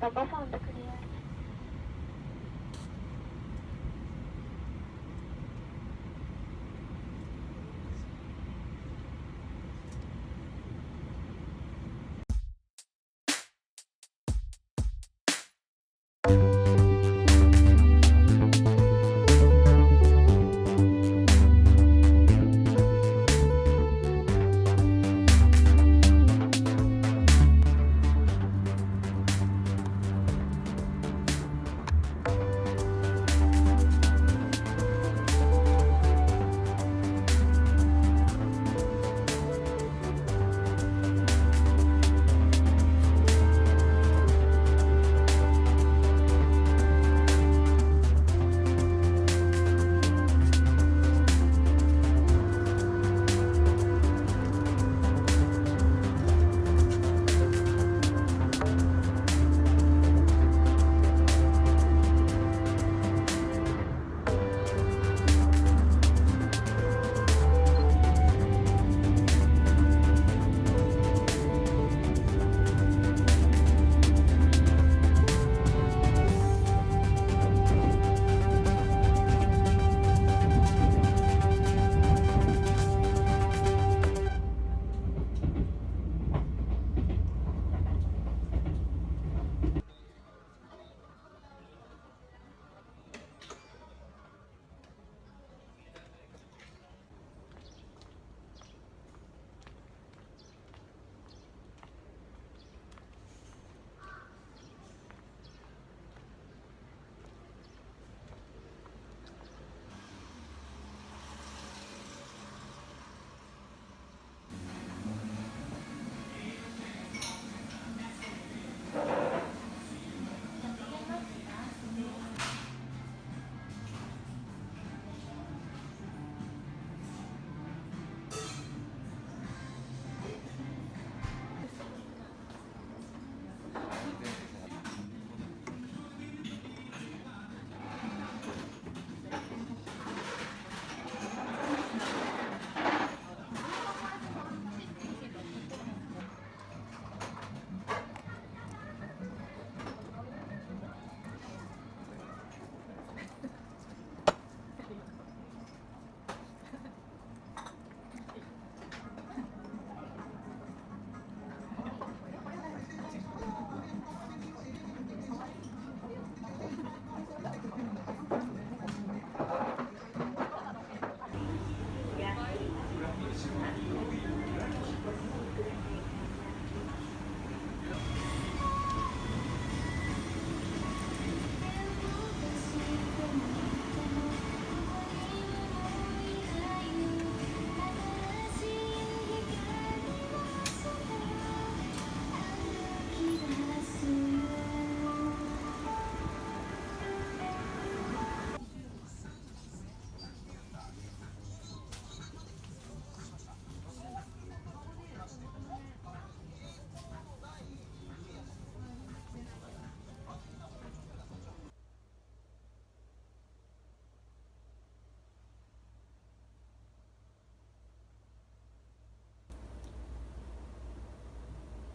러버 사운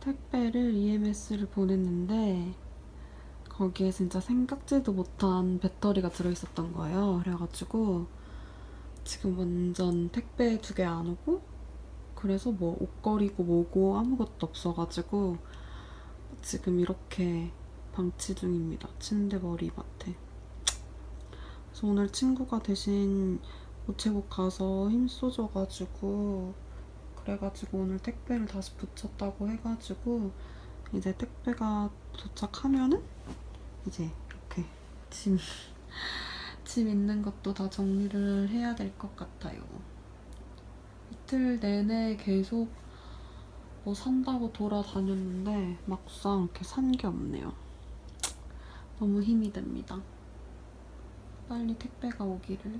택배를 EMS를 보냈는데 거기에 진짜 생각지도 못한 배터리가 들어있었던 거예요. 그래가지고 지금 완전 택배 두 개 안 오고 그래서 뭐 옷걸이고 뭐고 아무것도 없어가지고 지금 이렇게 방치 중입니다. 침대 머리맡에. 그래서 오늘 친구가 대신 우체국 가서 힘써줘가지고 그래가지고 오늘 택배를 다시 붙였다고 해가지고 이제 택배가 도착하면은 이제 이렇게 짐, 짐 있는 것도 다 정리를 해야 될 것 같아요. 이틀 내내 계속 뭐 산다고 돌아다녔는데 막상 이렇게 산 게 없네요. 너무 힘이 듭니다. 빨리 택배가 오기를.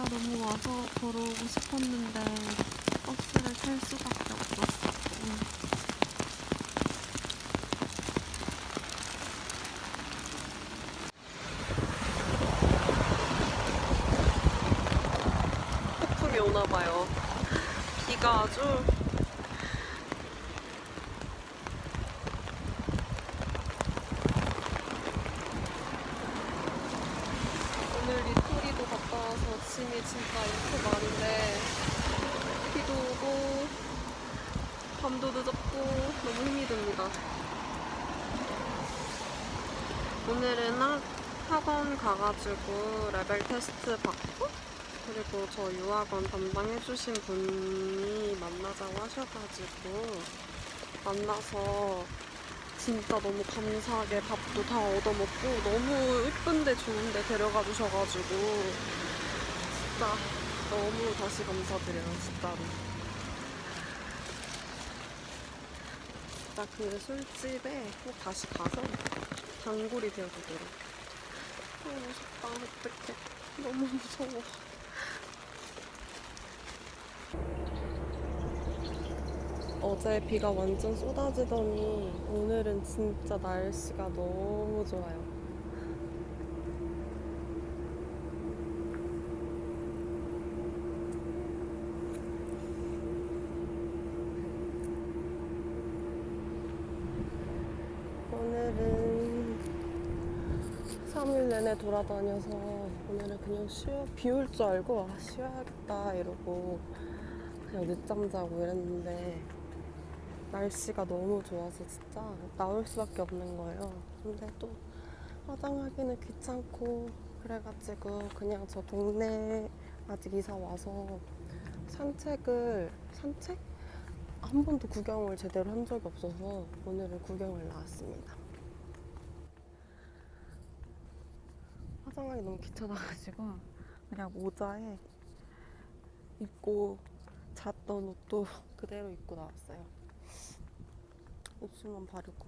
비가 너무 와서 걸어오고 싶었는데 버스를 탈 수밖에 없었어. 폭풍이 오나 봐요. 비가 아주 오늘 리토리도 갔다 와서 짐이 진짜 이렇게 많은데 비도 오고 밤도 늦었고 너무 힘이 듭니다. 오늘은 학, 학원 가가지고 레벨 테스트 받고 그리고 저 유학원 담당해주신 분이 만나자고 하셔가지고 만나서 진짜 너무 감사하게 밥도 다 얻어먹고 너무 이쁜데 좋은데 데려가 주셔가지고 진짜 너무 다시 감사드려요 진짜로. 진짜 그 술집에 꼭 다시 가서 단골이 되어주도록. 너무 무섭다. 어떡해. 너무 무서워. 어제 비가 완전 쏟아지더니 오늘은 진짜 날씨가 너무 좋아요. 오늘은 3일 내내 돌아다녀서 오늘은 그냥 쉬어 비 올 줄 알고 아 쉬어야겠다 이러고 그냥 늦잠 자고 이랬는데 날씨가 너무 좋아서 진짜 나올 수밖에 없는 거예요. 근데 또 화장하기는 귀찮고 그래가지고 그냥 저 동네 아직 이사 와서 산책을 산책? 한 번도 구경을 제대로 한 적이 없어서 오늘은 구경을 나왔습니다. 화장하기 너무 귀찮아가지고 그냥 모자에 입고 잤던 옷도 그대로 입고 나왔어요. 입술만 바르고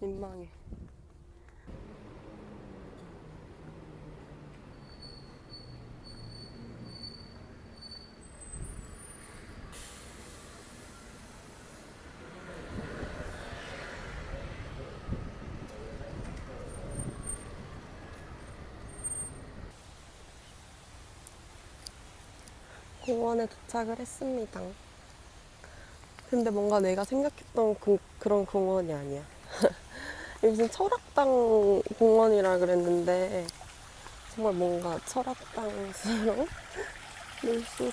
민망해. 공원에 도착을 했습니다. 근데 뭔가 내가 생각했던 그, 그런 공원이 아니야. 무슨 철학당 공원이라 그랬는데 정말 뭔가 철학당스러운 물속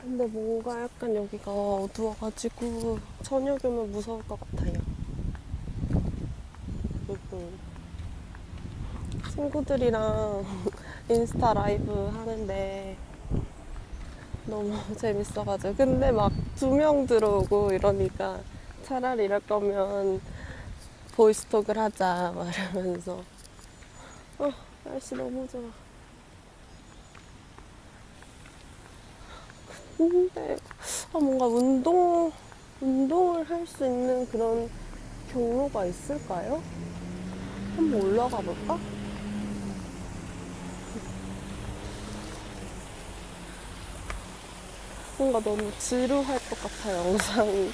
근데 뭔가 약간 여기가 어두워가지고 저녁이면 무서울 것 같아요. 음. 친구들이랑 인스타 라이브 하는데 너무 재밌어가지고 근데 막 두 명 들어오고 이러니까 차라리 이럴 거면 보이스톡을 하자 막 이러면서 어 날씨 너무 좋아 근데 아, 뭔가 운동 운동을 할 수 있는 그런 경로가 있을까요? 한번 올라가 볼까? 뭔가 너무 지루할 것 같아 영상이